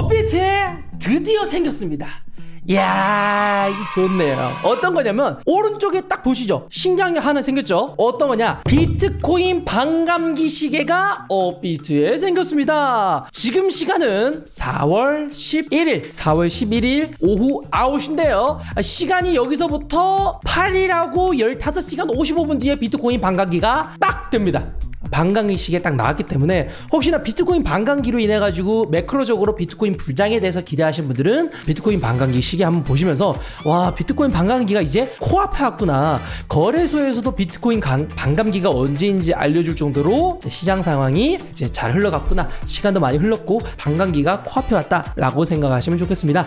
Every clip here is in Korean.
업비트에 드디어 생겼습니다. 이야 좋네요. 어떤 거냐면 오른쪽에 딱 보시죠. 신기한 게 하나 생겼죠? 어떤 거냐? 비트코인 반감기 시계가 업비트에 생겼습니다. 지금 시간은 4월 11일 4월 11일 오후 9시인데요. 시간이 여기서부터 8일하고 15시간 55분 뒤에 비트코인 반감기가 딱 됩니다 시계 딱 나왔기 때문에 혹시나 비트코인 반감기로 인해 가지고 매크로적으로 비트코인 불장에 대해서 기대하신 분들은 비트코인 반감기 시계 한번 보시면서 와 비트코인 반감기가 이제 코앞에 왔구나. 거래소에서도 비트코인 강- 반감기가 언제인지 알려줄 정도로 시장 상황이 이제 잘 흘러갔구나. 시간도 많이 흘렀고 반감기가 코앞에 왔다라고 생각하시면 좋겠습니다.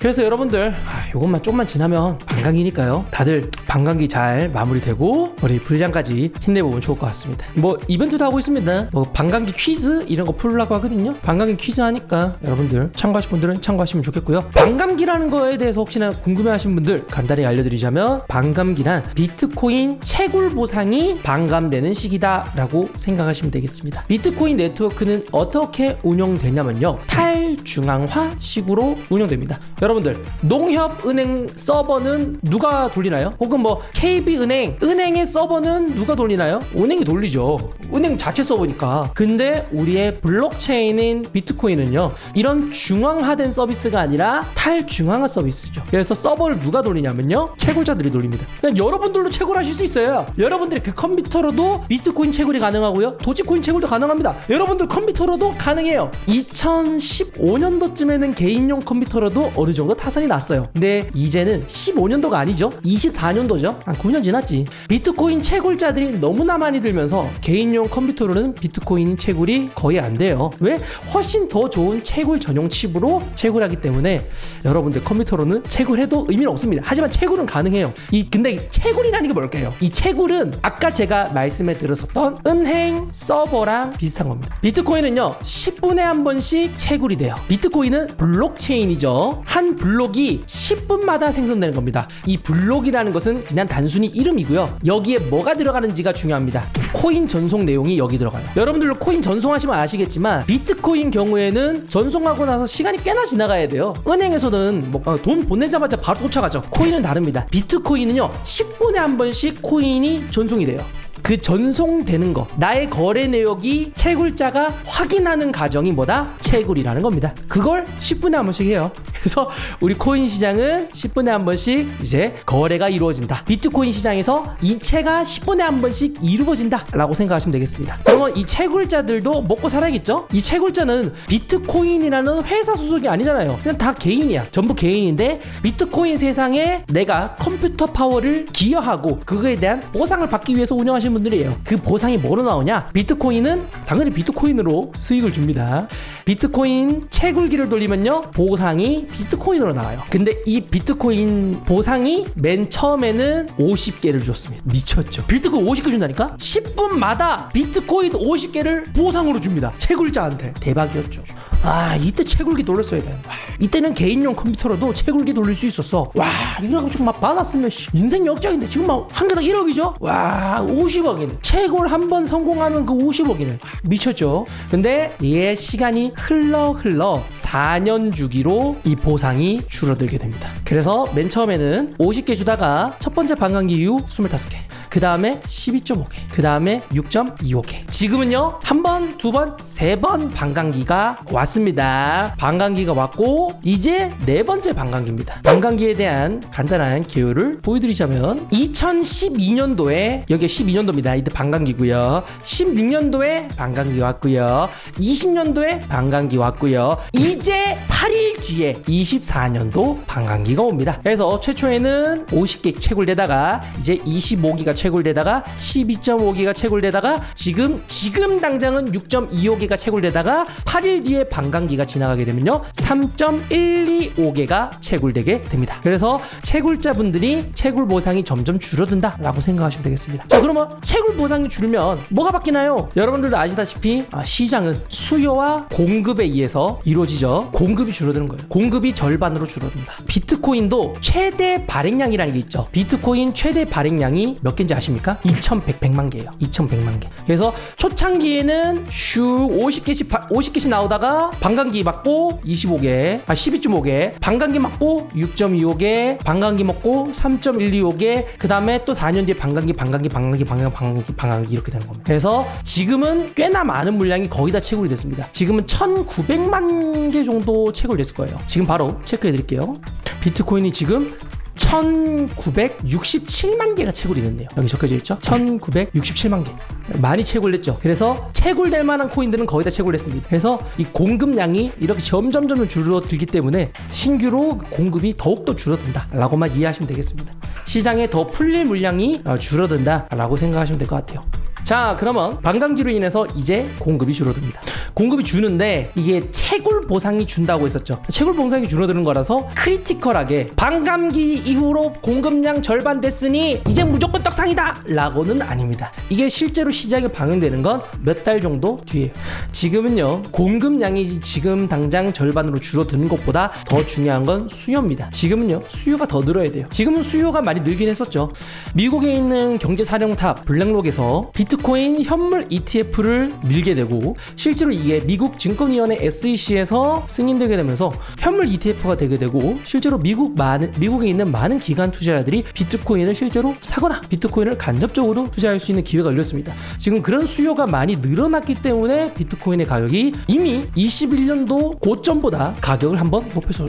그래서 여러분들 아, 요것만 좀만 지나면 반감기니까요. 다들 반감기 잘 마무리되고 우리 불장까지 힘내보면 좋을 것 같습니다. 뭐 이벤트도 하고 있습니다. 뭐 반감기 퀴즈 이런 거 풀려고 하거든요. 반감기 퀴즈 하니까 여러분들 참가하실 분들은 참가하시면 좋겠고요. 반감기라는 거에 대해서 혹시나 궁금해하신 분들 간단히 알려드리자면 반감기란 비트코인 채굴 보상이 반감되는 시기다라고 생각하시면 되겠습니다. 비트코인 네트워크는 어떻게 운영되냐면요. 탈중앙화 식으로 운영됩니다. 여러분들 농협은행 서버는 누가 돌리나요? 혹은 뭐 KB은행 은행의 서버는 누가 돌리나요? 은행이 돌리죠 은행 자체 서버니까. 근데 우리의 블록체인인 비트코인은요 이런 중앙화된 서비스가 아니라 탈중앙화 서비스죠. 그래서 서버를 누가 돌리냐면요 채굴자들이 돌립니다. 그냥 여러분들도 채굴하실 수 있어요. 여러분들이 그 컴퓨터로도 비트코인 채굴이 가능하고요 도지코인 채굴도 가능합니다. 여러분들 컴퓨터로도 가능해요. 2015년도쯤에는 개인용 컴퓨터로도 어느 정도 타산이 났어요. 근데 이제는 15년도가 아니죠? 24년도죠? 한 9년 지났지. 비트코인 채굴자들이 너무나 많이 들면서 개인 용 컴퓨터로는 비트코인 채굴이 거의 안 돼요. 왜? 훨씬 더 좋은 채굴 전용 칩으로 채굴하기 때문에 여러분들 컴퓨터로는 채굴해도 의미는 없습니다. 하지만 채굴은 가능해요. 이 근데 채굴이라는 게 뭘까요? 이 채굴은 아까 제가 말씀해 드렸었던 은행 서버랑 비슷한 겁니다. 비트코인은요 10분에 한 번씩 채굴이 돼요. 비트코인은 블록체인이죠. 한 블록이 10분마다 생성되는 겁니다. 이 블록이라는 것은 그냥 단순히 이름이고요. 여기에 뭐가 들어가는지가 중요합니다. 코인 전송 내용이 여기 들어가요. 여러분들도 코인 전송하시면 아시겠지만 비트코인 경우에는 전송하고 나서 시간이 꽤나 지나가야 돼요. 은행에서는 뭐, 어, 돈 보내자마자 바로 쫓아가죠. 코인은 다릅니다. 비트코인은요 10분에 한 번씩 코인이 전송이 돼요. 그 전송되는 거 나의 거래 내역이 채굴자가 확인하는 과정이 뭐다? 채굴이라는 겁니다. 그걸 10분에 한 번씩 해요 그래서 우리 코인 시장은 10분에 한 번씩 이제 거래가 이루어진다. 비트코인 시장에서 이체가 10분에 한 번씩 이루어진다 라고 생각하시면 되겠습니다. 그러면 이 채굴자들도 먹고 살아야겠죠? 이 채굴자는 비트코인이라는 회사 소속이 아니잖아요. 그냥 다 개인이야. 전부 개인인데 비트코인 세상에 내가 컴퓨터 파워를 기여하고 그거에 대한 보상을 받기 위해서 운영하시는 분들이에요. 그 보상이 뭐로 나오냐? 비트코인은 당연히 비트코인으로 수익을 줍니다. 비트코인 채굴기를 돌리면요 보상이 비트코인으로 나와요. 근데 이 비트코인 보상이 맨 처음에는 50개를 줬습니다. 미쳤죠. 비트코인 50개 준다니까? 10분마다 비트코인 50개를 보상으로 줍니다. 채굴자한테. 대박이었죠 아 이때 채굴기 돌렸어야 돼. 와, 이때는 개인용 컴퓨터로도 채굴기 돌릴 수 있었어. 와 이래가지고 막 받았으면 씨, 인생 역작인데 지금 막한 개당 1억이죠? 와 50억이네. 채굴 한 번 성공하면 그 50억이네. 미쳤죠? 근데 얘 시간이 흘러 흘러 4년 주기로 이 보상이 줄어들게 됩니다. 그래서 맨 처음에는 50개 주다가 첫 번째 반감기 이후 25개 그 다음에 12.5개 그 다음에 6.25개 지금은요 한 번, 두 번, 세번 반감기가 왔습니다. 반감기가 왔고 이제 네 번째 반감기입니다. 반감기에 대한 간단한 개요를 보여드리자면 2012년도에 여기 12년도입니다. 이때 반감기고요. 16년도에 반감기 왔고요. 20년도에 반감기 왔고요. 이제 8일 뒤에 24년도 반감기가 옵니다. 그래서 최초에는 50개 채굴되다가 이제 25기가 채굴되다가 12.5기가 채굴되다가 지금 지금 당장은 6.25개가 채굴되다가 8일 뒤에 반감기가 지나가게 되면요 3.125개가 채굴되게 됩니다 그래서 채굴자분들이 채굴 보상이 점점 줄어든다라고 생각하시면 되겠습니다 자 그러면 채굴 보상이 줄면 뭐가 바뀌나요 여러분들도 아시다시피 아, 시장은 수요와 공급에 의해서 이루어지죠 공급이 줄어드는 거예요. 공급이 절반으로 줄어든다. 비트코인도 최대 발행량이라는 게 있죠. 비트코인 최대 발행량이 몇 개인지 아십니까? 2,100만 개예요. 2,100만 개. 그래서 초창기에는 슈 50개씩 50개씩 나오다가 반감기 맞고 25개, 아 12.5개, 반감기 맞고 6.25개, 반감기 먹고 3.125개, 그 다음에 또 4년 뒤에 반감기, 반감기, 반감기, 반감기, 반감기, 반감기 이렇게 되는 겁니다. 그래서 지금은 꽤나 많은 물량이 거의 다 채굴이 됐습니다. 지금은 1,900만 개 정도 채굴됐을 거예요. 지금 바로 체크해 드릴게요. 비트코인이 지금 1967만 개가 채굴이 됐네요. 여기 적혀져 있죠? 1967만 개. 많이 채굴됐죠. 그래서 채굴될 만한 코인들은 거의 다 채굴됐습니다. 그래서 이 공급량이 이렇게 점점점 줄어들기 때문에 신규로 공급이 더욱더 줄어든다라고만 이해하시면 되겠습니다. 시장에 더 풀릴 물량이 어, 줄어든다라고 생각하시면 될 것 같아요. 자, 그러면 반감기로 인해서 이제 공급이 줄어듭니다. 공급이 주는데 이게 채굴 보상이 준다고 했었죠. 채굴 보상이 줄어드는 거라서 크리티컬하게 반감기 이후로 공급량 절반 됐으니 이제 무조건 떡상이다! 라고는 아닙니다. 이게 실제로 시장에 방영되는 건 몇 달 정도 뒤에요. 지금은요, 공급량이 지금 당장 절반으로 줄어드는 것보다 더 중요한 건 수요입니다. 지금은요, 수요가 더 늘어야 돼요. 지금은 수요가 많이 늘긴 했었죠. 미국에 있는 경제사령탑 블랙록에서 비트 코인 현물 ETF를 밀게 되고 실제로 이게 미국 증권위원회 SEC에서 승인되게 되면서 현물 ETF가 되게 되고 실제로 미국 많은 미국에 있는 많은 기관 투자자들이 비트코인을 실제로 사거나 비트코인을 간접적으로 투자할 수 있는 기회가 열렸습니다. 지금 그런 수요가 많이 늘어났기 때문에 비트코인의 가격이 이미 21년도 고점보다 가격을 한번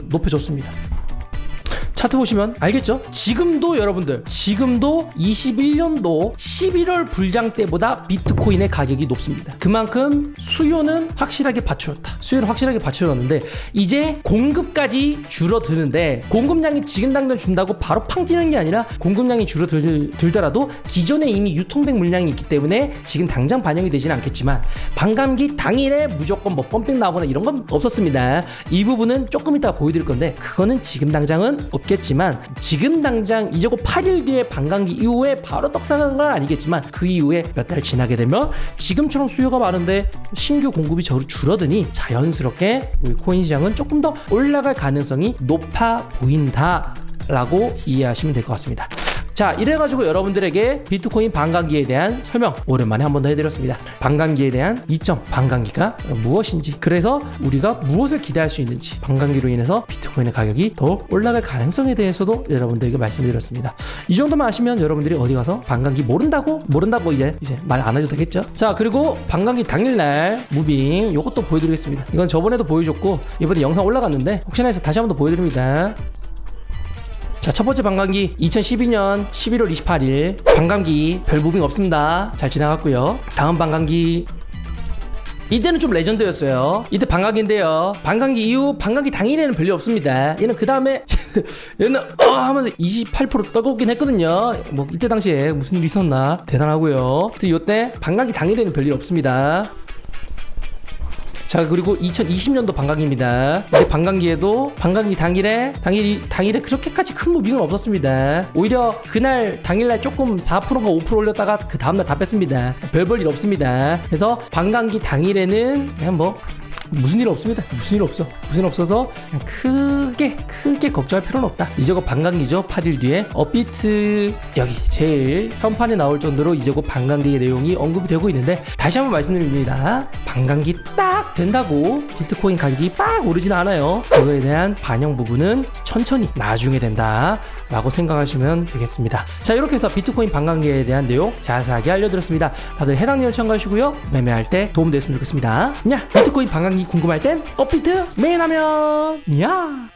높여줬습니다. 차트 보시면 알겠죠? 지금도 여러분들 지금도 21년도 11월 불장 때보다 비트코인의 가격이 높습니다. 그만큼 수요는 확실하게 받쳐줬다. 수요를 확실하게 받쳐줬는데 이제 공급까지 줄어드는데 공급량이 지금 당장 준다고 바로 팡 뛰는 게 아니라 공급량이 줄어들더라도 기존에 이미 유통된 물량이 있기 때문에 지금 당장 반영이 되지는 않겠지만 반감기 당일에 무조건 뭐 펌핑 나오거나 이런 건 없었습니다. 이 부분은 조금 이따 보여드릴 건데 그거는 지금 당장은 없겠 지만 지금 당장 이제 곧 8일 뒤에 반감기 이후에 바로 떡상하는 건 아니겠지만 그 이후에 몇 달 지나게 되면 지금처럼 수요가 많은데 신규 공급이 저로 줄어드니 자연스럽게 우리 코인 시장은 조금 더 올라갈 가능성이 높아 보인다 라고 이해하시면 될 것 같습니다. 자, 이래가지고 여러분들에게 비트코인 반감기에 대한 설명 오랜만에 한 번 더 해드렸습니다. 반감기에 대한 이점, 반감기가 무엇인지, 그래서 우리가 무엇을 기대할 수 있는지, 반감기로 인해서 비트코인의 가격이 더 올라갈 가능성에 대해서도 여러분들에게 말씀드렸습니다. 이 정도만 아시면 여러분들이 어디 가서 반감기 모른다고 모른다고 이제 이제 말 안 해도 되겠죠? 자, 그리고 반감기 당일날 무빙 이것도 보여드리겠습니다. 이건 저번에도 보여줬고 이번에 영상 올라갔는데 혹시나 해서 다시 한 번 더 보여드립니다. 자, 첫 번째 반감기 2012년 11월 28일 반감기 별 무빙 없습니다. 잘 지나갔고요. 다음 반감기 이때는 좀 레전드였어요. 이때 반감기인데요. 반감기 이후 반감기 당일에는 별일 없습니다. 얘는 그 다음에 얘는 어 하면서 28% 떠먹긴 했거든요. 뭐 이때 당시에 무슨 일 있었나 대단하고요. 그래서 이때 반감기 당일에는 별일 없습니다. 자 그리고 2020년도 반감기입니다. 이때 반감기에도 반감기 당일에 당일 당일에 그렇게까지 큰 무빙은 없었습니다. 오히려 그날 당일날 조금 4%가 5% 올렸다가 그 다음날 다 뺐습니다. 별볼일 없습니다. 그래서 반감기 당일에는 그냥 뭐 무슨 일 없습니다. 무슨 일 없어. 무슨 일 없어서 크게 크게 걱정할 필요는 없다. 이제 곧 반감기죠. 8일 뒤에 업비트 여기 제일 현판에 나올 정도로 이제 곧 반감기의 내용이 언급이 되고 있는데 다시 한번 말씀드립니다. 반감기 딱 된다고 비트코인 가격이 빡 오르진 않아요. 그거에 대한 반영 부분은 천천히 나중에 된다 라고 생각하시면 되겠습니다. 자 이렇게 해서 비트코인 반감기에 대한 내용 자세하게 알려드렸습니다. 다들 해당 내용 참고하시고요. 매매할 때 도움 됐으면 좋겠습니다. 야 비트코인 반감기 궁금할 땐 업비트 매일 하면 야